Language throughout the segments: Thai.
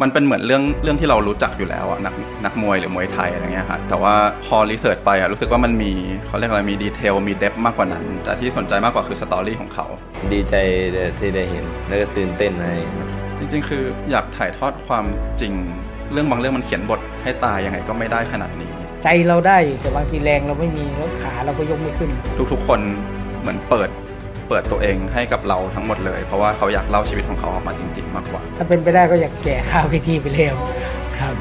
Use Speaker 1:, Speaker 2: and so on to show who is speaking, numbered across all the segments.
Speaker 1: มันเป็นเหมือนเรื่องเรื่องที่เรารู้จักอยู่แล้วอะนักนักมวยหรือมวยไทยอะไรเงี้ยฮะแต่ว่าพอรีเสิร์ชไปอะรู้สึกว่ามันมีเขาเรียกอะไรมีดีเทลมีเดฟมากกว่านั้น แต่ที่สนใจมากกว่าคือสตอรี่ของเขา
Speaker 2: ดีใจที่ได้เห็นแล้วก็ตื่นเต้นอะไรครับ
Speaker 1: จริงๆ คืออยากถ่ายทอดความจริง เรื่องบางเรื่องมันเขียนบทให้ตายยังไงก็ไม่ได้ขนาดนี้
Speaker 3: ใจเราได้อยู่แต่บางทีแรงเราไม่มีแล้วขาเราก็ยกไม่ขึ้น
Speaker 1: ทุกๆคนเหมือนเปิด เปิดตัวเองให้กับเราทั้งหมดเลย เพราะว่าเขาอยากเล่าชีวิตของเขาออกมาจริง ๆ มากกว่า
Speaker 3: ถ้าเป็นไปได้ก็อยากแก่ข้าวเวทีไปเร็วครับ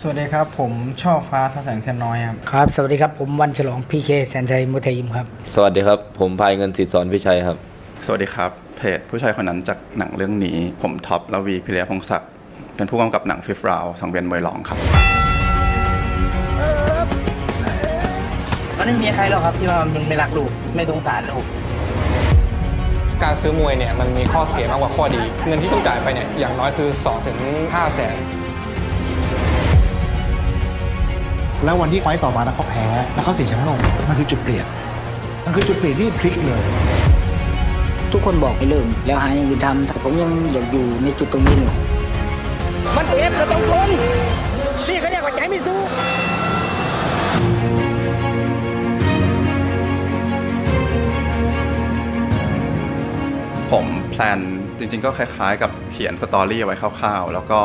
Speaker 4: สวัสดีครับ ผมช่อฟ้าแสงเทียนน้อยครับ
Speaker 3: ครับ สวัสดีครับ ผมวันฉลองพีเคแสนชัยมุทยยิมครับ
Speaker 2: สวัสดีครับ ผมพายเงินสิทธิ์สอนพิชัยครับ
Speaker 1: สวัสดีครับ เพจผู้ชายคนนั้นจากหนังเรื่องนี้ ผมท็อปลวีพิเรยพงศักดิ์เป็นผู้กำกับหนังฟิฟราวสังเวียนมวยหลองครับ
Speaker 3: มันไม่มีใครหรอกครับที่ว่ามันไม่รักลูกไม่สงสารลูก
Speaker 5: การซื้อมวยเนี่ยมันมีข้อเสียมากกว่าข้อดี เงินที่ต้องจ่ายไปเนี่ยอย่างน้อยคือ2ถึง5แสน
Speaker 6: แล้ววันที่ไฟต์ต่อมาแล้วเขาแพ้ แล้วเขาเสียแชมป์โลกมันคือจุดเปลี่ยนมันคือจุดเปลี่ยนที่พลิกเลย
Speaker 3: ทุกคนบอกให้เลิกแล้วหาอย่างอื่นทำแต่ผมยังอยากอยู่ในจุดตรงนี้อยู่มันเจ็บเราต้องทนนี่เขาเรียกว่าใจไม่สู้
Speaker 1: ผมแพลนจริง ๆ ก็คล้ายๆ กับเขียนสตอรี่เอาไว้คร่าวๆ แล้วก็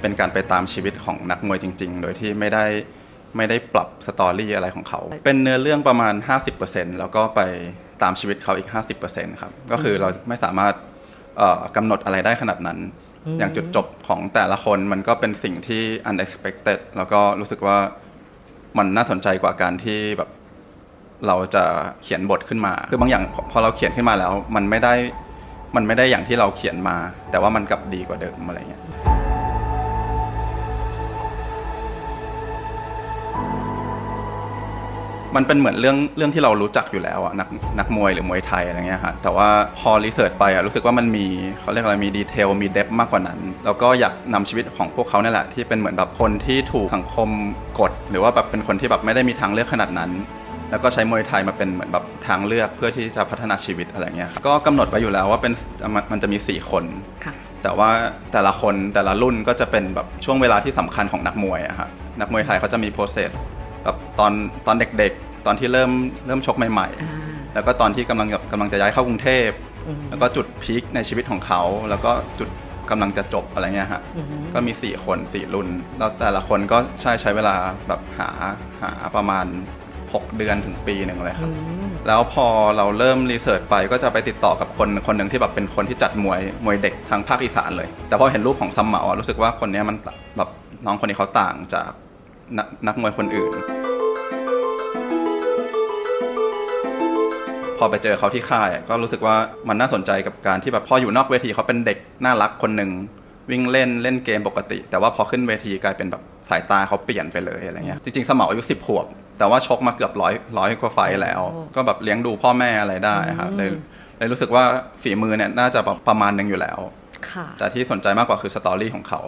Speaker 1: เป็นการไปตามชีวิตของนักมวยจริง ๆ โดยที่ไม่ได้ไม่ได้ปรับสตอรี่อะไรของเขา เป็นเนื้อเรื่องประมาณ 50%แล้วก็ไปตามชีวิตเขาอีก 50%ครับ ก็คือเราไม่สามารถเอ่อกำหนดอะไรได้ขนาดนั้น อย่างจุดจบของแต่ละคนมันก็เป็นสิ่งที่ unexpected แล้วก็รู้สึกว่ามันน่าสนใจกว่าการที่แบบเราจะเขียนบทขึ้นมา คือบางอย่างพอพอเราเขียนขึ้นมาแล้ว มันไม่ได้ มันไม่ได้อย่างที่เราเขียนมา แต่ว่ามันกลับดีกว่าเดิมอะไรเงี้ยมันเป็นเหมือนเรื่องเรื่องที่เรารู้จักอยู่แล้วอะนักนักมวยหรือมวยไทยอะไรเงี้ยฮะแต่ว่าพอรีเสิร์ชไปอะรู้สึกว่ามันมีเขาเรียกอะไรมีดีเทลมีเดฟมากกว่านั้น แล้วก็อยากนำชีวิตของพวกเขาเนี่ยแหละที่เป็นเหมือนแบบคนที่ถูกสังคมกด หรือว่าแบบเป็นคนที่แบบไม่ได้มีทางเลือกขนาดนั้น แล้วก็ใช้มวยไทยมาเป็นเหมือนแบบทางเลือกเพื่อที่จะพัฒนาชีวิตอะไรเงี้ยครับก็กำหนดไว้อยู่แล้วว่าเป็นมันมันจะมี 4 คน
Speaker 7: ค่ะ
Speaker 1: แต่ว่าแต่ละคนแต่ละรุ่นก็จะเป็นแบบช่วงเวลาที่สำคัญของนักมวยอะฮะนักมวยไทยเขาจะมีโปรเซสแบบตอนตอนเด็กๆ ตอนที่เริ่มเริ่มชกใหม่
Speaker 7: อ่า
Speaker 1: ๆ แล้วก็ตอนที่กำลังกำลังจะย้ายเข้ากรุงเทพ
Speaker 7: อืม
Speaker 1: แล้วก็จุดพีคในชีวิตของเขา แล้วก็จุดกำลังจะจบอะไรเงี้ยฮะ
Speaker 7: อืม
Speaker 1: ก็มี 4 คน 4 รุ่น แล้วแต่ละคนก็ใช้ใช้เวลาแบบหาหาประมาณ 6 เดือนถึงปีหนึ่งเลยครับ แล้วพอเราเริ่มรีเสิร์ชไปก็จะไปติดต่อกับคนคนหนึ่งที่แบบเป็นคนที่จัดมวยมวยเด็กทางภาคอีสานเลย แต่พอเห็นรูปของซัมเหมาอะรู้สึกว่าคนเนี้ยมันแบบน้องคนนี้เขาต่างจากนกนักมวยคนอื่น พอไปเจอเขาที่ค่ายอะก็รู้สึกว่ามันน่าสนใจกับการที่แบบพออยู่นอกเวทีเขาเป็นเด็กน่ารักคนหนึ่ง วิ่งเล่นเล่นเกมปกติ แต่ว่าพอขึ้นเวทีกลายเป็นแบบสายตาเขาเปลี่ยนไปเลยอะไรเงี้ยจริงๆ สมออายุ10ขวบ แต่ว่าชกมาเกือบร้อยร้อยกว่าไฟต์แล้ว
Speaker 7: โอ้
Speaker 1: ก็แบบเลี้ยงดูพ่อแม่อะไรได้ครับเลยเลยรู้สึกว่าฝีมือเนี่ยน่าจะประมาณหนึงอยู่แล้ว
Speaker 7: ค่ะ
Speaker 1: แต่ที่สนใจมากกว่าคือสตอรี่ของเขา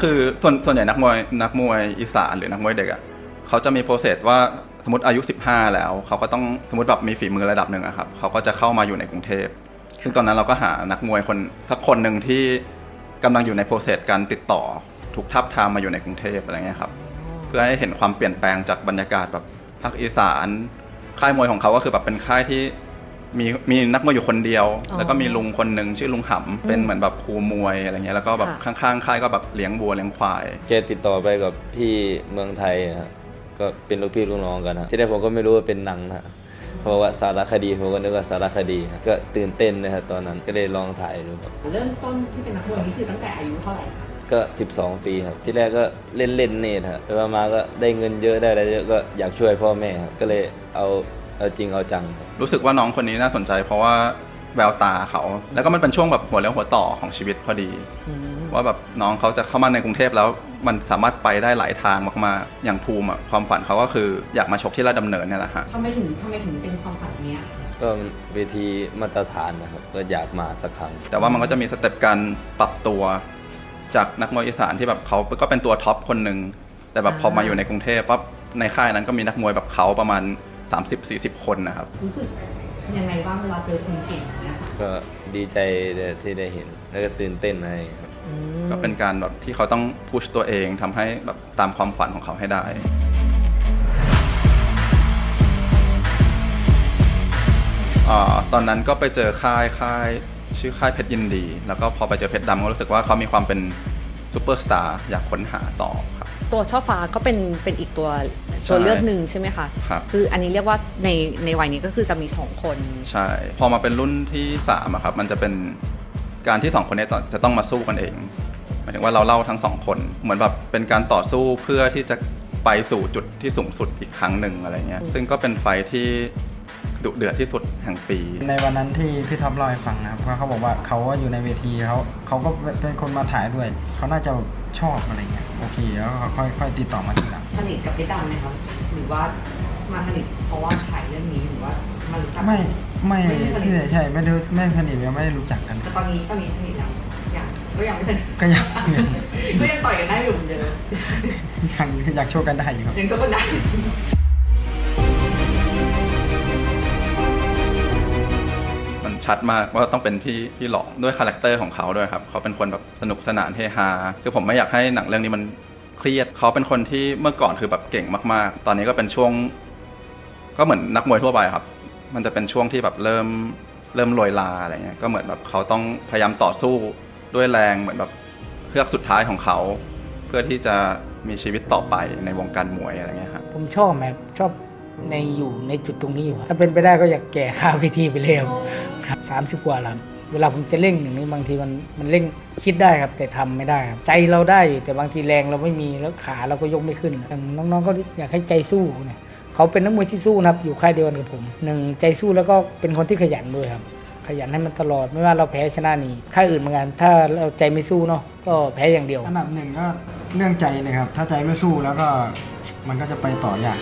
Speaker 1: คือส่วนส่วนใหญ่นักมวยนักมวยอีสานหรือนักมวยเด็กอะ่ะเขาจะมีโปรเซสว่าสมมติอายุ 15 แล้ว เขาก็ต้องสมมติแบบมีฝีมือระดับหนึ่งอะครับเขาก็จะเข้ามาอยู่ในกรุงเทพ ซึ่งตอนนั้นเราก็หานักมวยคนสักคนหนึ่งที่กำลังอยู่ในโปรเซสการติดต่อ ถูกทับทามมาอยู่ในกรุงเทพอะไรเงี้ยครับ เพื่อให้เห็นความเปลี่ยนแปลงจากบรรยากาศแบบภาคอีสาน ค่ายมวยของเขาก็คือแบบเป็นค่ายที่มีมีนักมวยอยู่คนเดียว
Speaker 7: อ๋อ
Speaker 1: แล้วก็มีลุงคนหนึ่งชื่อลุงหำเป็นเหมือนแบบครูมวยอะไรเงี้ยแล้วก็แบบ
Speaker 7: ค่ะ
Speaker 1: ข้างๆค่ายก็แบบเลี้ยงวัวเลี้ยงควาย
Speaker 2: แกติดต่อไปกับพี่เมืองไทยอะฮะก็เป็นลูกพี่ลูกน้องกันฮะที่แรกผมก็ไม่รู้ว่าเป็นหนังนะฮะ เพราะว่าสารคดีผมก็นึกว่าสารคดีฮะก็ตื่นเต้นนะครับตอนนั้นก็เลยลองถ่ายดูครับ
Speaker 8: เริ่มต้นที่เป็นนักมวยนี่คือตั้งแต่อายุเท่าไหร่คะ
Speaker 2: ก็ 12 ปีครับ ที่แรกก็เล่นเล่นๆเนตครับไปมาๆก็ได้เงินเยอะได้อะไรเยอะก็อยากช่วยพ่อแม่ครับก็เลยเอาเอาจริงเอาจังครับ
Speaker 1: รู้สึกว่าน้องคนนี้น่าสนใจเพราะว่า แววตาเขา แล้วก็มันเป็นช่วงแบบหัวเลี้ยวหัวต่อของชีวิตพอดี ว่าแบบน้องเขาจะเข้ามาในกรุงเทพแล้วมันสามารถไปได้หลายทางมากๆอย่างภูมิอะความฝันเขาก็คืออยากมาชกที่ราชดำเนินเนี่ยแหละฮะ
Speaker 8: ทำไมถึงทำไมถึงเป็นความฝันเนี้ย
Speaker 2: ก็เวทีมาตรฐานนะครับ ก็อยากมาสักครั้ง
Speaker 1: แต่ว่ามันก็จะมีสเต็ปการปรับตัวจากนักมวยอีสานที่แบบเขาก็เป็นตัวท็อปคนหนึ่งแต่แบบพอมาอยู่ในกรุงเทพปั๊บในค่ายนั้นก็มีนักมวยแบบเขาประมาณ 30-40 คนนะครับ
Speaker 8: รู้สึก ยังไงบ้างเวลาเจอคนเก่งอย่างเนี้ยค่ะ
Speaker 2: ก็ดีใจที่ได้เห็นแล้วก็ตื่นเต้นอะไรครับ
Speaker 1: ก็เป็นการแบบที่เขาต้องพุชตัวเองทำให้แบบตามความฝันของเขาให้ได้ อ่าตอนนั้นก็ไปเจอค่ายค่ายชื่อค่ายเพชรยินดี แล้วก็พอไปเจอเพชรดำก็รู้สึกว่าเขามีความเป็น ซูเปอร์สตาร์อยากค้นหาต่อครับ
Speaker 7: ตัวช่อฟ้าก็เป็นเป็นอีกตัว
Speaker 1: ใช่
Speaker 7: ตัวเลือกหนึ่งใช่ไหมคะ
Speaker 1: ครับ
Speaker 7: คืออันนี้เรียกว่าในในวัยนี้ก็คือจะมีสองคน
Speaker 1: ใช่ พอมาเป็นรุ่นที่3อะครับมันจะเป็นการที่ 2 คนเนี้จะต้องมาสู้กันเองหมายถึงว่าเราเล่าทั้งสองคน เหมือนแบบเป็นการต่อสู้เพื่อที่จะไปสู่จุดที่สูงสุดอีกครั้งหนึ่งอะไรเงี้ยซึ่งก็เป็นไฟท์ที่ ดุเดือดที่สุดแห่งปี
Speaker 4: ในวันนั้นที่พี่ท็อปเล่าให้ฟังนะครับว่าเขาบอกว่าเขาว่าอยู่ในเวทีเขาเขาก็เป็นคนมาถ่ายด้วย เขาน่าจะชอบอะไรเงี้ยโอเคแล้วก็ค่อยค่อยติดต่อมาทีหลัง
Speaker 8: สนิทกับเพชรดำไหมครับหรือว่ามาสนิทเพราะว่าถ่ายเรื่องนี้หรือว่ามารู้จัก
Speaker 4: ไม่ไม่
Speaker 8: ไม่ได้สนิท
Speaker 4: ที่ไหนใช่ไม่ได้ไม่สนิทยังไม่ได้รู้จักกัน
Speaker 8: แต่ตอนนี้ตอนนี้สนิทแล้วยังก็ยังไม่สนิท
Speaker 4: ก็ยัง
Speaker 8: ก็ยังต่อยกันได้อยู่เหมือนเดิม
Speaker 4: ยังอยากโชว์กันได้อยู่ครับ
Speaker 8: ยังชกกันได้
Speaker 1: ชัดมากว่าต้องเป็นพี่พี่หลอด้วยคาแรคเตอร์ของเขาด้วยครับเขาเป็นคนแบบสนุกสนานเฮฮาคือผมไม่อยากให้หนังเรื่องนี้มันเครียดเขาเป็นคนที่เมื่อก่อนคือแบบเก่งมากๆ ตอนนี้ก็เป็นช่วง ก็เหมือนนักมวยทั่วไปครับ มันจะเป็นช่วงที่แบบเริ่มเริ่มโรยลาอะไรเงี้ยก็เหมือนแบบเขาต้องพยายามต่อสู้ด้วยแรงเหมือนแบบเพือกสุดท้ายของเขา เพื่อที่จะมีชีวิตต่อไปในวงการมวยอะไรเงี้ยครับ
Speaker 3: ผมชอบแบบชอบในอยู่ในจุดตรงนี้อยู่ ถ้าเป็นไปได้ก็อยากแก่ค่าเวทีไปเลยครับ สามสิบกว่าแล้วเวลาผมจะเร่งอย่างนี้บางทีมันมันเร่งคิดได้ครับ แต่ทำไม่ได้ครับใจเราได้แต่บางทีแรงเราไม่มีแล้วขาเราก็ยกไม่ขึ้นอย่างน้องๆก็อยากให้ใจสู้เนี่ยเขาเป็นนักมวยที่สู้นะครับอยู่ค่ายเดียวกันกับผมหนึ่งใจสู้แล้วก็เป็นคนที่ขยันด้วยครับขยันให้มันตลอดไม่ว่าเราแพ้ชนะนี่ค่ายอื่นเหมือนกันถ้าเราใจไม่สู้เนาะก็แพ้อย่างเดียว
Speaker 4: อันดับหนึ่งก็เรื่องใจนะครับถ้าใจไม่สู้แล้วก็มันก็จะไปต่อยาก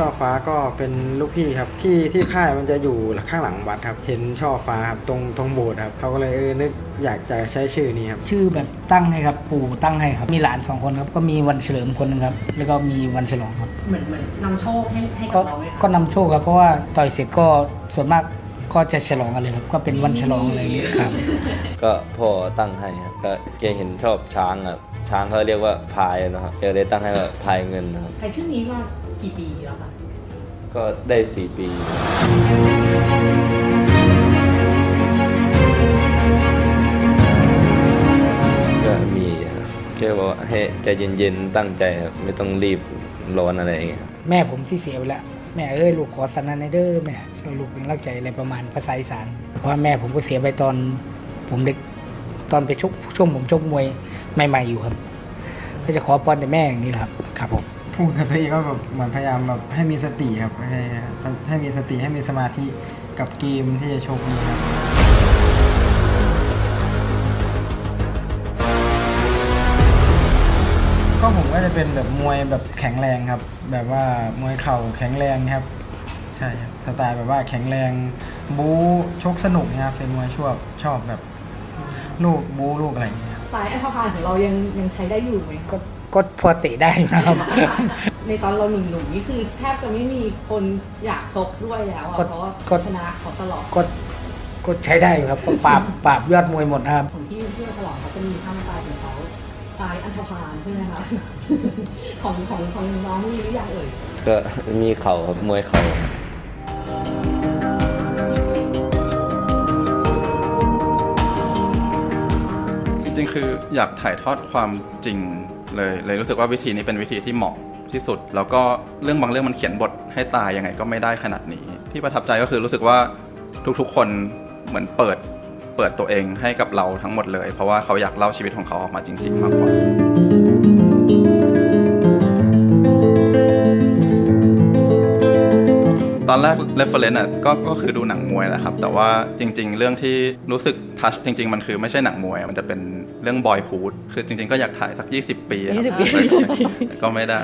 Speaker 4: ชื่อช่อฟ้าก็เป็นลูกพี่ครับที่ที่ค่ายมันจะอยู่ข้างหลังวัดครับ เห็นช่อฟ้าครับตรงตรงโบสถ์ครับเขาก็เลยเออนึกอยากจะใช้ชื่อนี้ครับ
Speaker 3: ชื่อแบบตั้งให้ครับปู่ตั้งให้ครับ มีหลานสองคนครับก็มีวันเฉลิมคนหนึงครับแล้วก็มีวันฉลองครับ
Speaker 8: เหมือนเหมือนนำโชคให้ให้กั
Speaker 3: ก็
Speaker 8: บเราเลยค่ะ
Speaker 3: ก็นำโชคครับเพราะว่าต่อยเสร็จก็ส่วนมากก็จะฉลองกันเลยครับก็เป็นวันฉลองอะไรอย่างเงี้ยครับ
Speaker 2: ก็พ่อตั้งให้ครับก็แกเห็นชอบช้างครับช้างเขาเรียกว่าพายนะครับแกเลยตั้งให้ว่าพายเงินนะครับ
Speaker 8: ใช้ชื่อนี้มา กี่ปีแล้วคะ
Speaker 2: ก็ได้สี่ปี ก็มีครับแกบอกว่าให้ใจเย็นๆตั้งใจครับไม่ต้องรีบร้อนอะไรอย่างเงี้ยครับ
Speaker 3: แม่ผมที่เสียไปแล้วแม่เอ้ยลูกขอสันนันให้เด้อแม่ช่วยลูกเป็นรักใจอะไรประมาณภาษาอีสานเพราะว่าแม่ผมก็เสียไปตอนผมเด็กตอนไปชกช่วงผมชกมวยใหม่ ๆอยู่ครับ ก็จะขอพรแต่แม่อย่างนี้แหละครับครับผม
Speaker 4: พูดกับตัวเองก็แบบเหมือนพยายามแบบให้มีสติครับให้ให้มีสติให้มีสมาธิกับเกมที่จะโชคนี้ครับก็ผมก็จะเป็นแบบมวยแบบแข็งแรงครับ แบบว่ามวยเข่าแข็งแรงครับ ใช่ครับสไตล์แบบว่าแข็งแรงบู๊ชกสนุกนะครับเป็นมวยชอบชอบแบบลูกบู๊ลูกอะไรอย่างเงี้ย
Speaker 8: สายอันธพาลของเรายังยังใช้ได้อยู่ไหม
Speaker 3: ก็ ก็พอเตะได้อยู่นะครับ
Speaker 8: ในตอนเราหนุ่มๆนี่คือแทบจะไม่มีคนอยากชกด้วยแล้วอะ
Speaker 3: ก็
Speaker 8: เพราะว่า
Speaker 3: ก็
Speaker 8: ชนะเขาตลอด
Speaker 3: ก็ก็ใช้ได้อยู่ครับก็ปราบปราบยอดมวยหมดนะครับ
Speaker 8: ของที่ที่มาฉลองเขาจะมีท่าตายของเขาตายอันธพาลใช่ไหมคะ ของของของน้องมีหรือยังเอ่ย
Speaker 2: ก็มีเข่าครับมวยเข่า
Speaker 1: จริงๆคืออยากถ่ายทอดความจริง เลยเลยรู้สึกว่าวิธีนี้เป็นวิธีที่เหมาะที่สุด แล้วก็เรื่องบางเรื่องมันเขียนบทให้ตายยังไงก็ไม่ได้ขนาดนี้ ที่ประทับใจก็คือรู้สึกว่าทุกๆคนเหมือนเปิดเปิดตัวเองให้กับเราทั้งหมดเลย เพราะว่าเขาอยากเล่าชีวิตของเขาออกมาจริง ๆ มากกว่าตอนแรก reference อะก็ก็คือดูหนังมวยแหละครับ แต่ว่าจริง ๆ เรื่องที่รู้สึกทัชจริง ๆ มันคือไม่ใช่หนังมวยมันจะเป็น เรื่องบอยฮูดคือจริงๆก็อยากถ่ายสัก 20 ปีอะครับ
Speaker 7: 20ปี
Speaker 1: แต่ก็ไม่ได้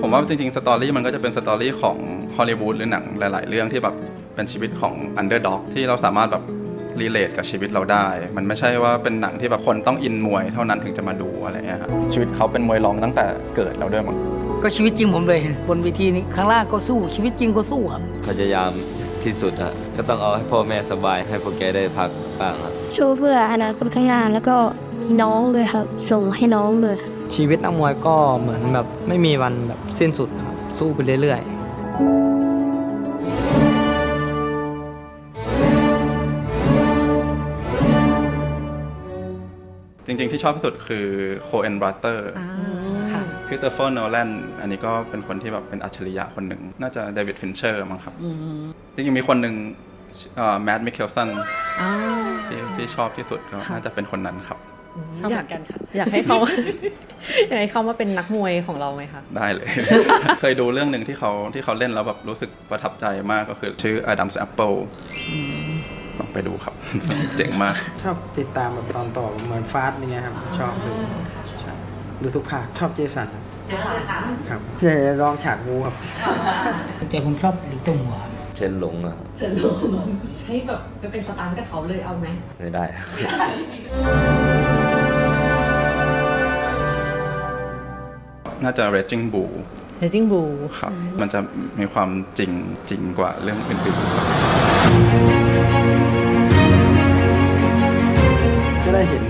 Speaker 1: ผมว่าจริงๆ สตอรี่มันก็จะเป็นสตอรี่ของฮอลลีวูดหรือหนังหลาย ๆ เรื่องที่แบบเป็นชีวิตของอันเดอร์ด็อกที่เราสามารถแบบรีเลทกับชีวิตเราได้ มันไม่ใช่ว่าเป็นหนังที่แบบคนต้องอินมวยเท่านั้นถึงจะมาดูอะไรเงี้ยครับชีวิตเขาเป็นมวยรองตั้งแต่เกิดแล้วด้วยมั้ง
Speaker 3: ก็ชีวิตจริงผมเลย บนเวทีนี้ข้างล่างก็สู้ชีวิตจริงก็สู้ครับ
Speaker 2: พยายามที่สุดฮะก็ต้องเอาให้พ่อแม่สบายให้พวกแกได้พักบ้างครับ
Speaker 9: สู้เพื่ออนาคตข้างหน้าแล้วก็มีน้องเลยครับ ส่งให้น้องเลย
Speaker 10: ชีวิตนักมวยก็เหมือนแบบไม่มีวันแบบสิ้นสุดครับสู้ไปเรื่อยๆ
Speaker 1: จริงๆ ที่ชอบที่สุดคือโคเอนบรัตเตอร์
Speaker 7: อ่า ค่ะ
Speaker 1: คริสโตเฟอร์โนแลนอันนี้ก็เป็นคนที่แบบเป็นอัจฉริยะคนหนึ่ง น่าจะเดวิดฟินเชอร์มั้งครับจริงๆมีคนหนึ่งแมดมิเคลสัน
Speaker 7: อ่า
Speaker 1: ที่ที่ชอบที่สุดก็
Speaker 7: ค่ะ
Speaker 1: น่าจะเป็นคนนั้นครับ
Speaker 8: ชอบเหมือนกันค่ะ
Speaker 7: อยากให้เขาอยากให้เขามาเป็นนักมวยของเราไหมคะ
Speaker 1: ได้เลย เคยดูเรื่องหนึ่งที่เขาที่เขาเล่นแล้วแบบรู้สึกประทับใจมากก็คือชื่อ Adam's Apple ลองไปดูครับ เจ๋งมาก
Speaker 4: ชอบติดตามแบบตอนต่อเหมือนฟาสต์อย่างเงี้ยครับ ชอบดูใช่ ดูทุกภาคชอบเจสันครับ
Speaker 8: เจสัน
Speaker 4: ครับอยากจะลองฉากงูครับ
Speaker 3: แต่ผมชอบหลิวเต้าหัวครับ
Speaker 2: เช่นหลงอะครับ
Speaker 8: เฉินลงให้แบบไปเป็นสตาร์กับเขาเลยเอาไหม
Speaker 2: ไม่ได้
Speaker 1: น่าจะ Raging Bull
Speaker 7: เ a จิงบู
Speaker 1: ครับมันจะมีความจริงจริงกว่าเรื่องอื่นๆ
Speaker 4: จะได้เห็น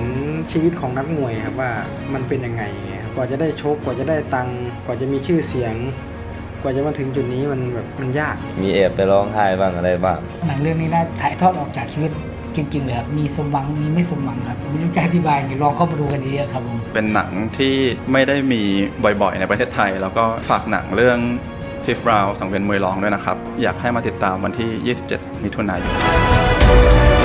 Speaker 4: ชีวิตของนักมวยครับว่ามันเป็นยังไงไงครับกว่าจะได้ชกกว่าจะได้ตังค์กว่าจะมีชื่อเสียง กว่าจะมาถึงจุดนี้มันแบบมันยาก
Speaker 2: มีแอบไปร้องไห้บ้างอะไรบ้าง
Speaker 3: หนังเรื่องนี้น่าถ่ายทอดออกจากชีวิตจริงๆเลยครับมีสมหวังมีไม่สมหวังครับไม่รู้จะอธิบายไงลองเข้ามาดูกันเยอะๆครับผม
Speaker 1: เป็นหนังที่ไม่ได้มีบ่อยๆ ในประเทศไทย แล้วก็ฝากหนังเรื่อง Fifth Round สังเวียนมวยรองด้วยนะครับ อยากให้มาติดตามวันที่ 27 มิถุนายน